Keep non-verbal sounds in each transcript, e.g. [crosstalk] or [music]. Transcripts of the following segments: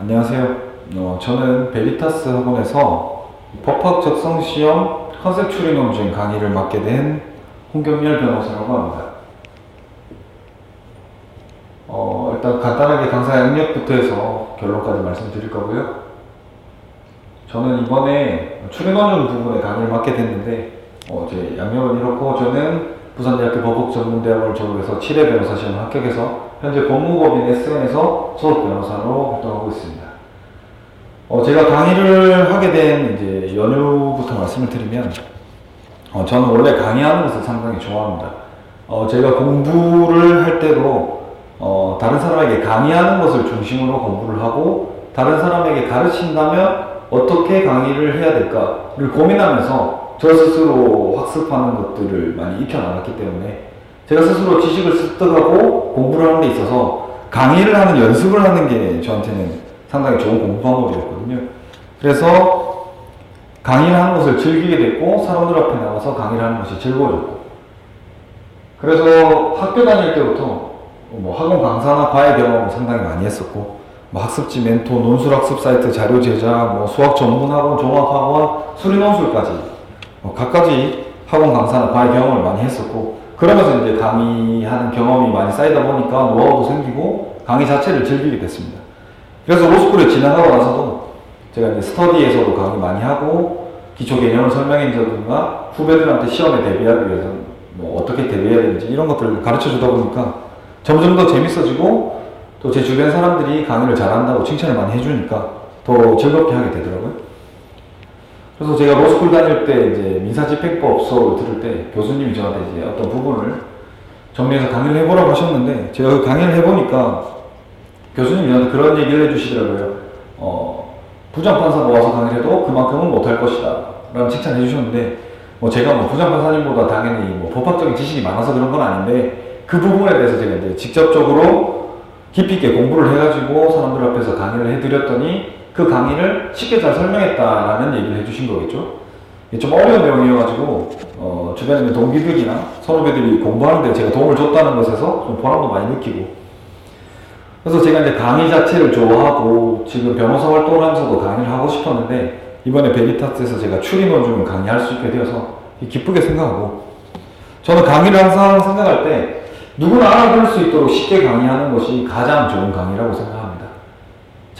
안녕하세요. 어, 저는 베리타스 학원에서 법학 적성 시험 컨셉 추리 논중 강의를 맡게 된 홍경열 변호사라고 합니다. 어, 일단 간단하게 강사 양력부터 해서 결론까지 말씀드릴 거고요. 저는 이번에 논중 부분에 강의를 맡게 됐는데 어, 제 양력은 이렇고 저는 부산대학교 법학전문대학원을 졸업해서 7회 변호사 시험을 합격해서 현재 법무법인 SN에서 수석 변호사로 활동하고 있습니다. 어, 제가 강의를 하게 된 이제 연유부터 말씀을 드리면, 어, 저는 원래 강의하는 것을 상당히 좋아합니다. 어, 제가 공부를 할 때도, 어, 다른 사람에게 강의하는 것을 중심으로 공부를 하고, 다른 사람에게 가르친다면 어떻게 강의를 해야 될까를 고민하면서 저 스스로 학습하는 것들을 많이 익혀나갔기 때문에 제가 스스로 지식을 습득하고 공부를 하는 데 있어서 강의를 하는 연습을 하는 게 저한테는 상당히 좋은 공부 방법이었거든요. 그래서 강의를 하는 것을 즐기게 됐고 사람들 앞에 나가서 강의를 하는 것이 즐거워졌고 그래서 학교 다닐 때부터 뭐 학원 강사나 과외 경험을 상당히 많이 했었고 뭐 학습지 멘토, 논술 학습 사이트 자료 제작, 뭐 수학 전문 학원, 종합 학원, 수리 논술까지 뭐 각가지 학원 강사나 과외 경험을 많이 했었고 그러면서 이제 강의하는 경험이 많이 쌓이다 보니까 노하우도 생기고 강의 자체를 즐기게 됐습니다. 그래서 로스쿨에 진학하고 나서도 제가 이제 스터디에서도 강의 많이 하고 기초 개념을 설명해준다든가 후배들한테 시험에 대비하기 위해서 뭐 어떻게 대비해야 되는지 이런 것들을 가르쳐 주다 보니까 점점 더 재밌어지고 또 제 주변 사람들이 강의를 잘한다고 칭찬을 많이 해주니까 더 즐겁게 하게 되더라고요. 그래서 제가 로스쿨 다닐 때 이제 민사집행법 수업을 들을 때 교수님이 저한테 이제 어떤 부분을 정리해서 강의를 해보라고 하셨는데 제가 그 강의를 해보니까 교수님이 저한테 그런 얘기를 해주시더라고요. 어, 부장판사가 와서 강의를 해도 그만큼은 못할 것이다. 라는 칭찬을 해주셨는데 뭐 제가 뭐 부장판사님보다 당연히 뭐 법학적인 지식이 많아서 그런 건 아닌데 그 부분에 대해서 제가 이제 직접적으로 깊이 있게 공부를 해가지고 사람들 앞에서 강의를 해드렸더니 그 강의를 쉽게 잘 설명했다라는 얘기를 해주신 거겠죠. 좀 어려운 내용이어가지고 어, 주변에 있는 동기들이나 선후배들이 공부하는데 제가 도움을 줬다는 것에서 좀 보람도 많이 느끼고 그래서 제가 이제 강의 자체를 좋아하고 지금 변호사 활동을 하면서도 강의를 하고 싶었는데 이번에 베리타스에서 제가 추리 논중을 강의할 수 있게 되어서 기쁘게 생각하고 저는 강의를 항상 생각할 때 누구나 알아들을 수 있도록 쉽게 강의하는 것이 가장 좋은 강의라고 생각합니다.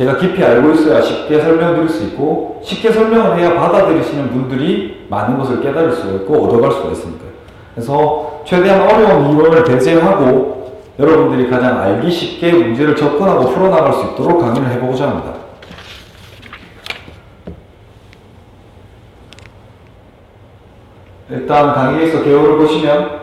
제가 깊이 알고 있어야 쉽게 설명드릴 수 있고 쉽게 설명을 해야 받아들이시는 분들이 많은 것을 깨달을 수가 있고 얻어갈 수가 있으니까요. 그래서 최대한 어려운 이론을 배제하고 여러분들이 가장 알기 쉽게 문제를 접근하고 풀어나갈 수 있도록 강의를 해보고자 합니다. 일단 강의에서 개요를 보시면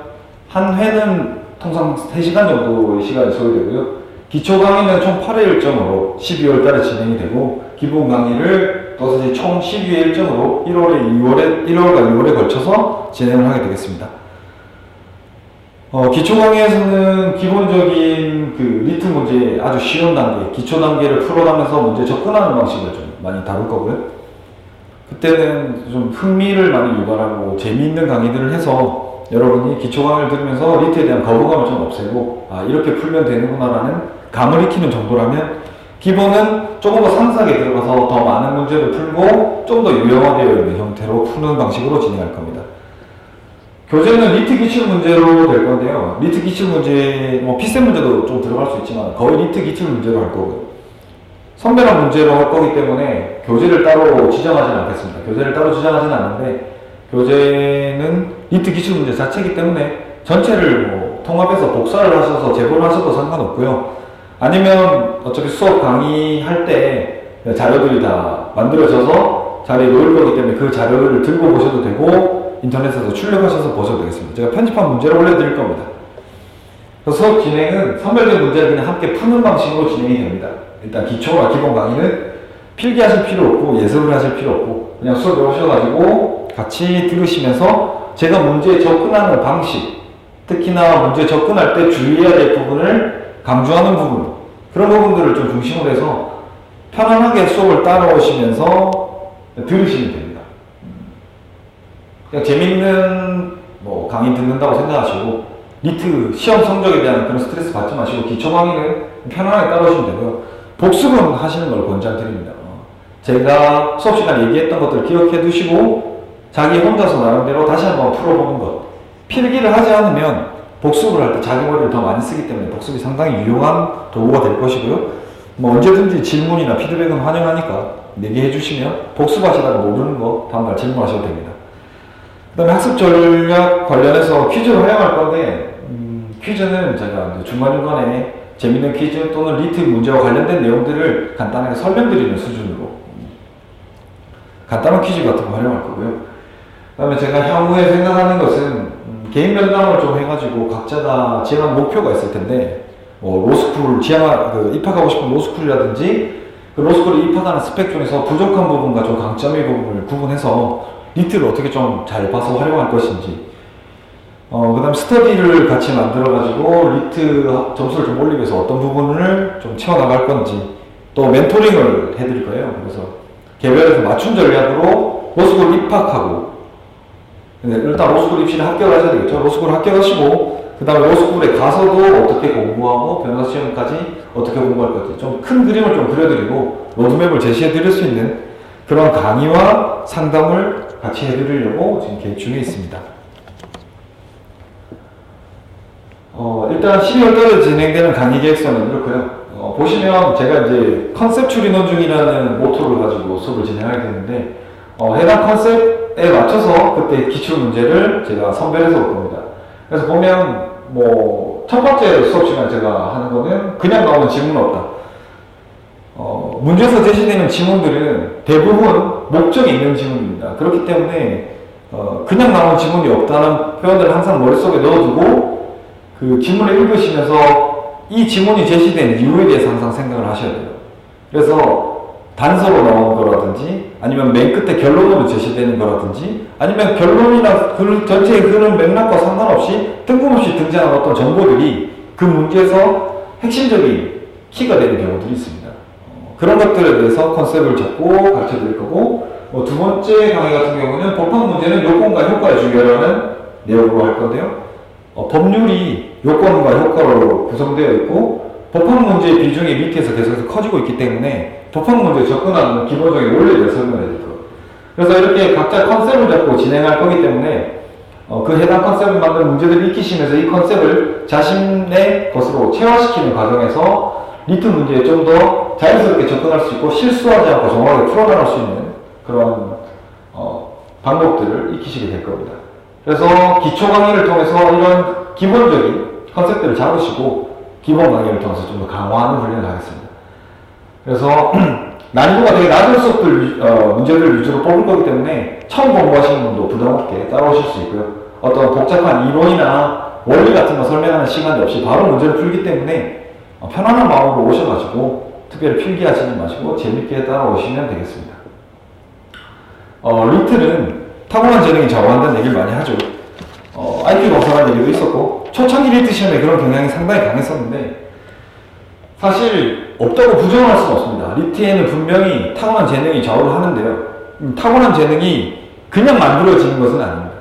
한 회는 통상 3시간 정도의 시간이 소요되고요. 기초 강의는 총 8회 일정으로 12월 달에 진행이 되고 기본 강의를 또다시 총 12회 일정으로 1월에 2월에 1월과 2월에 걸쳐서 진행을 하게 되겠습니다. 어, 기초 강의에서는 기본적인 그 리트 문제 아주 쉬운 단계, 기초 단계를 풀어가면서 문제 접근하는 방식을 좀 많이 다룰 거고요. 그때는 좀 흥미를 많이 유발하고 재미있는 강의들을 해서 여러분이 기초 강의를 들으면서 리트에 대한 거부감을 좀 없애고 아 이렇게 풀면 되는구나라는 감을 익히는 정도라면 기본은 조금 더 상세하게 들어가서 더 많은 문제를 풀고 좀 더 유형화되어 있는 형태로 푸는 방식으로 진행할 겁니다. 교재는 리트 기출 문제로 될 건데요. 리트 기출 문제, 뭐 피셈 문제도 좀 들어갈 수 있지만 거의 리트 기출 문제로 할 거고요. 선별한 문제로 할 거기 때문에 교재를 따로 지정하지는 않겠습니다. 교재를 따로 지정하지는 않는데 교재는 리트 기출 문제 자체이기 때문에 전체를 뭐 통합해서 복사를 하셔서 제보를 하셔도 상관없고요. 아니면 어차피 수업 강의할 때 자료들이 다 만들어져서 자리에 놓일 거기 때문에 그 자료를 들고 보셔도 되고 인터넷에서 출력하셔서 보셔도 되겠습니다. 제가 편집한 문제를 올려드릴 겁니다. 수업 진행은 선별된 문제를 그냥 함께 푸는 방식으로 진행이 됩니다. 일단 기초와 기본 강의는 필기하실 필요 없고 예습을 하실 필요 없고 그냥 수업에 오셔가지고 같이 들으시면서 제가 문제에 접근하는 방식 특히나 문제 접근할 때 주의해야 될 부분을 강조하는 부분 그런 부분들을 좀 중심으로 해서 편안하게 수업을 따라오시면서 들으시면 됩니다. 그냥 재밌는 뭐 강의 듣는다고 생각하시고 리트 시험 성적에 대한 그런 스트레스 받지 마시고 기초 강의는 편안하게 따라오시면 되고요. 복습은 하시는 걸 권장드립니다. 어, 제가 수업 시간에 얘기했던 것들 기억해 두시고 자기 혼자서 나름대로 다시 한번 풀어보는 것. 필기를 하지 않으면 복습을 할 때 자기 머리를 더 많이 쓰기 때문에 복습이 상당히 유용한 도구가 될 것이고요. 뭐 언제든지 질문이나 피드백은 환영하니까 얘기해 주시면 복습하시다가 모르는 거 다음날 질문하셔도 됩니다. 그 다음에 학습 전략 관련해서 퀴즈를 활용할 건데 음, 퀴즈는 제가 중간중간에 재밌는 퀴즈 또는 리트 문제와 관련된 내용들을 간단하게 설명드리는 수준으로 음, 간단한 퀴즈 같은 거 활용할 거고요. 그 다음에 제가 향후에 생각하는 것은 음, 개인 면담을 좀 해가지고 각자가 지향한 목표가 있을 텐데 뭐 로스쿨 지향 그 입학하고 싶은 로스쿨이라든지 그 로스쿨에 입학하는 스펙 중에서 부족한 부분과 좀 강점의 부분을 구분해서 리트를 어떻게 좀 잘 봐서 활용할 것인지 어, 그 다음 스터디를 같이 만들어가지고 리트 점수를 좀 올리기 위해서 어떤 부분을 좀 채워나갈 건지 또 멘토링을 해드릴 거예요. 그래서 개별해서 맞춤 전략으로 로스쿨 입학하고 근데 일단 로스쿨 입시를 합격하셔야 되겠죠. 로스쿨 합격하시고 그 다음에 로스쿨에 가서도 어떻게 공부하고 변호사 시험까지 어떻게 공부할 건지 좀 큰 그림을 좀 그려드리고 로드맵을 제시해 드릴 수 있는 그런 강의와 상담을 같이 해드리려고 지금 계획 중에 있습니다. 어, 일단 12월 달에 진행되는 강의 계획서는 이렇고요. 어, 보시면 제가 이제 컨셉 추리논 중이라는 모토를 가지고 수업을 진행하게 되는데 어, 해당 컨셉에 맞춰서 그때 기출 문제를 제가 선별해서 올 겁니다. 그래서 보면 뭐 첫 번째 수업 시간 제가 하는 거는 그냥 나오는 질문 없다. 어, 문제에서 제시되는 지문들은 대부분 목적이 있는 지문입니다. 그렇기 때문에 어, 그냥 나오는 지문이 없다는 표현을 항상 머릿속에 넣어두고 그 지문을 읽으시면서 이 지문이 제시된 이유에 대해서 항상 생각을 하셔야 돼요. 그래서 단서로 나오는 거라든지 아니면 맨 끝에 결론으로 제시되는 거라든지 아니면 결론이나 글 전체의 흐름 맥락과 상관없이 뜬금없이 등장하는 어떤 정보들이 그 문제에서 핵심적인 키가 되는 경우들이 있습니다. 어, 그런 것들에 대해서 컨셉을 잡고 가르쳐 드릴 거고 뭐 두 번째 강의 같은 경우는 법학 문제는 요건과 효과의 중요라는 내용으로 할 건데요. 어, 법률이 요건과 효과로 구성되어 있고 법학 문제의 비중이 밑에서 계속해서 커지고 있기 때문에 법학 문제에 접근하는 기본적인 원리를 설명해 드릴 거예요. 그래서 이렇게 각자 컨셉을 잡고 진행할 거기 때문에 어, 그 해당 컨셉을 만든 문제들을 익히시면서 이 컨셉을 자신의 것으로 체화시키는 과정에서 리트 문제에 좀 더 자연스럽게 접근할 수 있고 실수하지 않고 정확하게 풀어나갈 수 있는 그런 어, 방법들을 익히시게 될 겁니다. 그래서 기초 강의를 통해서 이런 기본적인 컨셉들을 잡으시고 기본 강의를 통해서 좀 더 강화하는 훈련을 하겠습니다. 그래서 [clears throat] 난이도가 되게 낮은 수업들 어, 문제들 위주로 뽑을 거기 때문에 처음 공부하시는 분도 부담 없게 따라오실 수 있고요. 어떤 복잡한 이론이나 원리 같은 거 설명하는 시간이 없이 바로 문제를 풀기 때문에 어, 편안한 마음으로 오셔가지고 특별히 필기하시지 마시고 재밌게 따라오시면 되겠습니다. 어, 리틀은 타고난 재능이 좌우한다는 얘기를 많이 하죠. 어, IQ 검사라는 얘기도 있었고 초창기 리트 시험에 그런 경향이 상당히 강했었는데 사실 없다고 부정할 수는 없습니다. 리트에는 분명히 타고난 재능이 좌우를 하는데요. 음, 타고난 재능이 그냥 만들어지는 것은 아닙니다.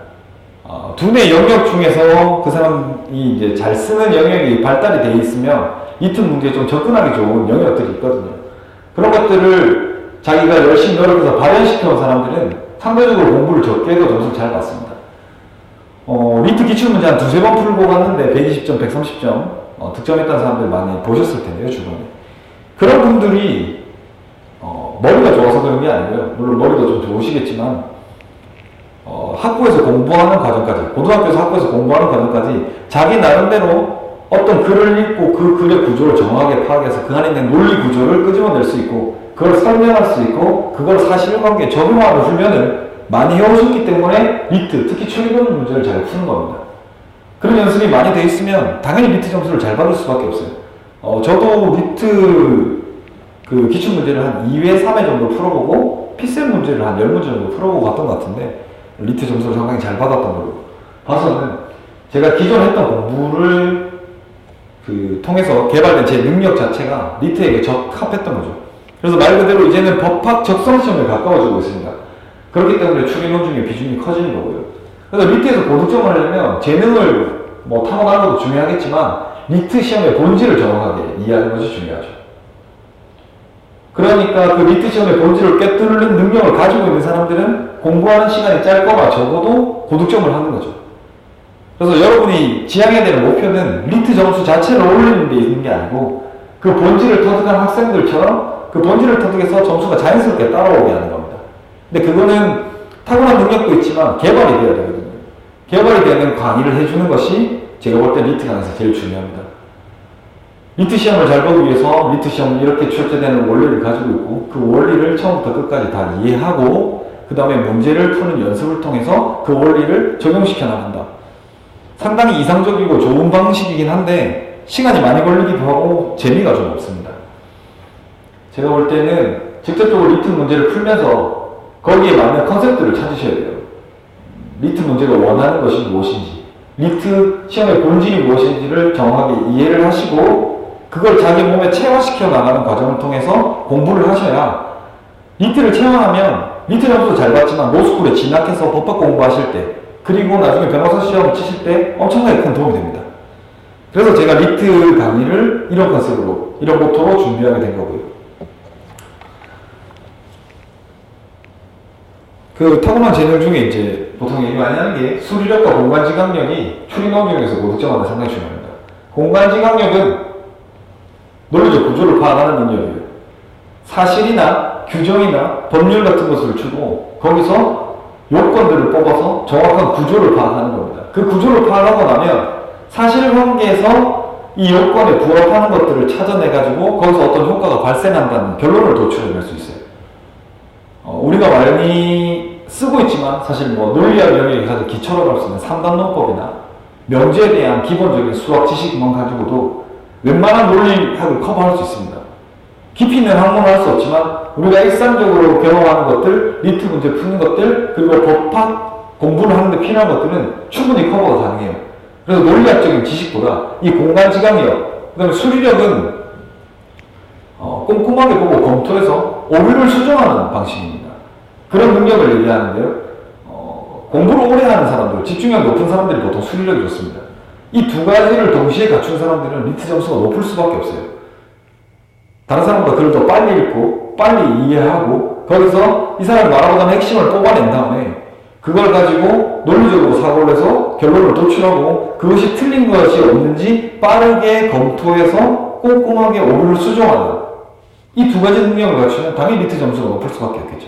어, 두뇌 영역 중에서 그 사람이 이제 잘 쓰는 영역이 발달이 되어 있으면 리트 문제에 좀 접근하기 좋은 영역들이 있거든요. 그런 것들을 자기가 열심히 노력해서 발현시켜 온 사람들은 상대적으로 공부를 적게 해도 점수를 잘 받습니다. 어, 리트 기출문제 한 두세 번 풀고 갔는데 120점, 130점 어, 득점했던 사람들 많이 보셨을 텐데요, 주변에. 그런 분들이 어, 머리가 좋아서 그런 게 아니고요. 물론 머리도 좀 좋으시겠지만 어, 학부에서 공부하는 과정까지, 고등학교에서 학부에서 공부하는 과정까지 자기 나름대로 어떤 글을 읽고 그 글의 구조를 정확하게 파악해서 그 안에 있는 논리 구조를 끄집어낼 수 있고 그걸 설명할 수 있고 그걸 사실관계에 적용하는 훈련을 많이 해오셨기 때문에 리트, 특히 추리론 문제를 잘 푸는 겁니다. 그런 연습이 많이 돼 있으면 당연히 리트 점수를 잘 받을 수밖에 없어요. 어, 저도 리트 그 기출 문제를 한 2회, 3회 정도 풀어보고 피셀 문제를 한 10문제 정도 풀어보고 갔던 것 같은데 리트 점수를 상당히 잘 받았던 걸로 봐서는 제가 기존 했던 공부를 그 통해서 개발된 제 능력 자체가 리트에게 적합했던 거죠. 그래서 말 그대로 이제는 법학 적성 시험에 가까워지고 있습니다. 그렇기 때문에 추리논 중에 비중이 커지는 거고요. 그래서 리트에서 고득점을 하려면 재능을 뭐 타고나는 것도 중요하겠지만 리트 시험의 본질을 정확하게 이해하는 것이 중요하죠. 그러니까 그 리트 시험의 본질을 꿰뚫는 능력을 가지고 있는 사람들은 공부하는 시간이 짧거나 적어도 고득점을 하는 거죠. 그래서 여러분이 지향해야 되는 목표는 리트 점수 자체를 올리는 데 있는 게 아니고 그 본질을 터득한 학생들처럼 그 본질을 터득해서 점수가 자연스럽게 따라오게 하는 겁니다. 근데 그거는 타고난 능력도 있지만 개발이 돼야 되거든요. 개발이 되는 강의를 해주는 것이 제가 볼 때 리트 강에서 제일 중요합니다. 리트 시험을 잘 보기 위해서 리트 시험은 이렇게 출제되는 원리를 가지고 있고 그 원리를 처음부터 끝까지 다 이해하고 그 다음에 문제를 푸는 연습을 통해서 그 원리를 적용시켜 나간다. 상당히 이상적이고 좋은 방식이긴 한데 시간이 많이 걸리기도 하고 재미가 좀 없습니다. 제가 볼 때는 직접적으로 리트 문제를 풀면서 거기에 맞는 컨셉들을 찾으셔야 돼요. 리트 문제가 원하는 것이 무엇인지, 리트 시험의 본질이 무엇인지를 정확하게 이해를 하시고 그걸 자기 몸에 체화시켜 나가는 과정을 통해서 공부를 하셔야 리트를 체화하면 리트 점수도 잘 받지만 로스쿨에 진학해서 법학 공부하실 때 그리고 나중에 변호사 시험 치실 때 엄청나게 큰 도움이 됩니다. 그래서 제가 리트 강의를 이런 컨셉으로 이런 모토로 준비하게 된 거고요. 그 타고난 재능 중에 이제 보통 얘기 많이 하는 게 수리력과 공간지각력이 추리논 중에서 모득점하는 상당히 중요합니다. 공간지각력은 논리적 구조를 파악하는 능력이에요. 사실이나 규정이나 법률 같은 것을 주고 거기서 요건들을 뽑아서 정확한 구조를 파악하는 겁니다. 그 구조를 파악하고 나면 사실관계에서 이 요건에 부합하는 것들을 찾아내가지고 거기서 어떤 효과가 발생한다는 결론을 도출해낼 수 있어요. 어, 우리가 많이 쓰고 있지만 사실 뭐 논리학 영역에 가서 기초로 할 수 있는 3단 논법이나 명제에 대한 기본적인 수학 지식만 가지고도 웬만한 논리학을 커버할 수 있습니다. 깊이 있는 학문을 할 수 없지만 우리가 일상적으로 경험하는 것들, 리트 문제 푸는 것들, 그리고 법학 공부를 하는데 필요한 것들은 충분히 커버가 가능해요. 그래서 논리학적인 지식보다 이 공간 지각력, 그 다음에 수리력은 어, 꼼꼼하게 보고 검토해서 오류를 수정하는 방식입니다. 그런 능력을 얘기하는데요. 어, 공부를 오래 하는 사람들, 집중력 높은 사람들이 보통 수리력이 좋습니다. 이 두 가지를 동시에 갖춘 사람들은 리트 점수가 높을 수밖에 없어요. 다른 사람보다 글을 더 빨리 읽고 빨리 이해하고 거기서 이 사람이 말하고자 핵심을 뽑아낸 다음에 그걸 가지고 논리적으로 사고를 해서 결론을 도출하고 그것이 틀린 것이 없는지 빠르게 검토해서 꼼꼼하게 오류를 수정하는 이 두 가지 능력을 갖추면 당연히 리트 점수가 높을 수밖에 없겠죠.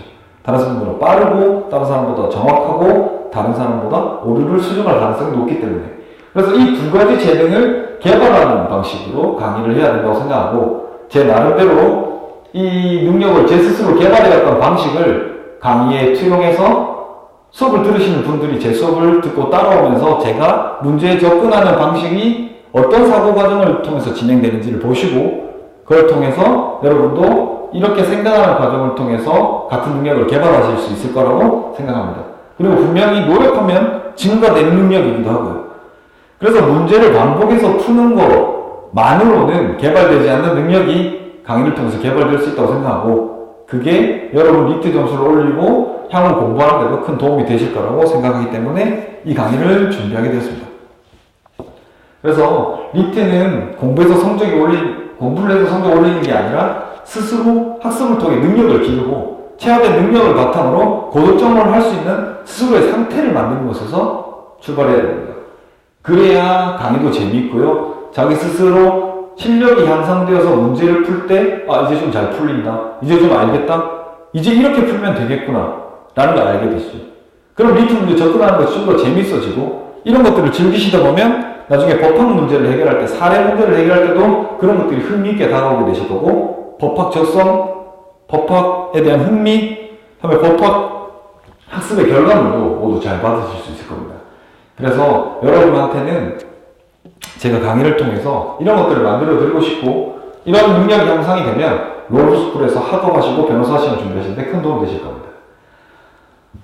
다른 사람보다 빠르고 다른 사람보다 정확하고 다른 사람보다 오류를 수정할 가능성이 높기 때문에. 그래서 이 두 가지 재능을 개발하는 방식으로 강의를 해야 된다고 생각하고 제 나름대로 이 능력을 제 스스로 개발해갔던 방식을 강의에 투영해서 수업을 들으시는 분들이 제 수업을 듣고 따라오면서 제가 문제에 접근하는 방식이 어떤 사고 과정을 통해서 진행되는지를 보시고 그걸 통해서 여러분도 이렇게 생각하는 과정을 통해서 같은 능력을 개발하실 수 있을 거라고 생각합니다. 그리고 분명히 노력하면 증가되는 능력이기도 하고요. 그래서 문제를 반복해서 푸는 것만으로는 개발되지 않는 능력이 강의를 통해서 개발될 수 있다고 생각하고 그게 여러분 리트 점수를 올리고 향후 공부하는 데도 큰 도움이 되실 거라고 생각하기 때문에 이 강의를 준비하게 되었습니다. 그래서 리트는 공부해서 성적이 올린, 공부를 해서 성적 올리는 게 아니라 스스로 학습을 통해 능력을 기르고 체화된 능력을 바탕으로 고득점을 할 수 있는 스스로의 상태를 만드는 것에서 출발해야 됩니다. 그래야 강의도 재미있고요. 자기 스스로 실력이 향상되어서 문제를 풀 때, 아, 이제 좀 잘 풀린다. 이제 좀 알겠다. 이제 이렇게 풀면 되겠구나. 라는 걸 알게 되시죠. 그럼 리트 문제 접근하는 것이 좀 더 재밌어지고, 이런 것들을 즐기시다 보면, 나중에 법학 문제를 해결할 때, 사례 문제를 해결할 때도 그런 것들이 흥미있게 다가오게 되실 거고, 법학 적성, 법학에 대한 흥미, 다음에 법학 학습의 결과물도 모두 잘 받으실 수 있을 겁니다. 그래서 여러분한테는 제가 강의를 통해서 이런 것들을 만들어 드리고 싶고 이런 능력 향상이 되면 로스쿨에서 학업하시고 변호사 시험 준비하시는데 큰 도움이 되실 겁니다.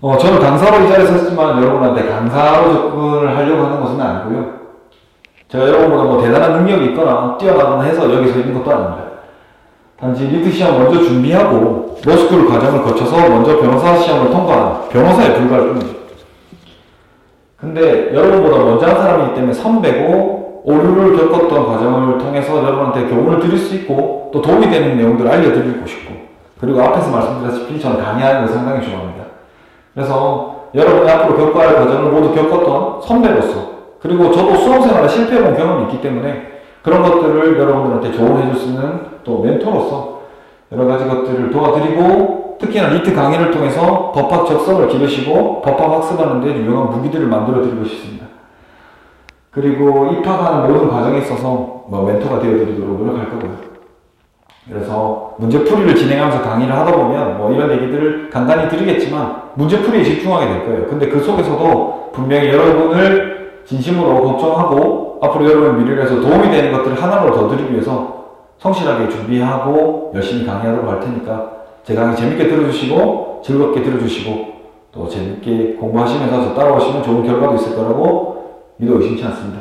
어, 저는 강사로 이 자리에 섰지만 여러분한테 강사로 접근을 하려고 하는 것은 아니고요. 제가 여러분보다 뭐 대단한 능력이 있거나 뛰어나거나 해서 여기 서 있는 것도 아닙니다. 단지 리트 시험 먼저 준비하고 로스쿨 과정을 거쳐서 먼저 변호사 시험을 통과한 변호사에 불과할 뿐이죠. 근데 여러분보다 먼저 한 사람이기 때문에 선배고 오류를 겪었던 과정을 통해서 여러분한테 교훈을 드릴 수 있고 또 도움이 되는 내용들을 알려드리고 싶고 그리고 앞에서 말씀드렸다시피 저는 강의하는 걸 상당히 좋아합니다. 그래서 여러분이 앞으로 겪어야 할 과정을 모두 겪었던 선배로서 그리고 저도 수험생활에 실패해본 경험이 있기 때문에 그런 것들을 여러분들한테 조언해줄 수 있는 또 멘토로서 여러 가지 것들을 도와드리고 특히나 리트 강의를 통해서 법학 적성을 기르시고 법학 학습하는 데 유용한 무기들을 만들어 드리고 싶습니다. 그리고 입학하는 모든 과정에 있어서 뭐 멘토가 되어 드리도록 노력할 거고요. 그래서 문제풀이를 진행하면서 강의를 하다 보면 뭐 이런 얘기들을 간단히 드리겠지만 문제풀이에 집중하게 될 거예요. 근데 그 속에서도 분명히 여러분을 진심으로 걱정하고 앞으로 여러분의 미래를 위해서 도움이 되는 것들을 하나로 더 드리기 위해서 성실하게 준비하고 열심히 강의하도록 할 테니까 제 강의 재밌게 들어주시고 즐겁게 들어주시고 또 재밌게 공부하시면서 저 따라오시면 좋은 결과도 있을 거라고 믿어 의심치 않습니다.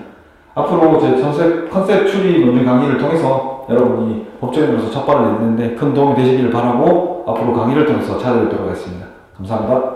앞으로 제 컨셉, 컨셉 추리 논리 강의를 통해서 여러분이 법조인으로서 첫 발을 내딛는데 큰 도움이 되시기를 바라고 앞으로 강의를 통해서 찾아뵙도록 하겠습니다. 감사합니다.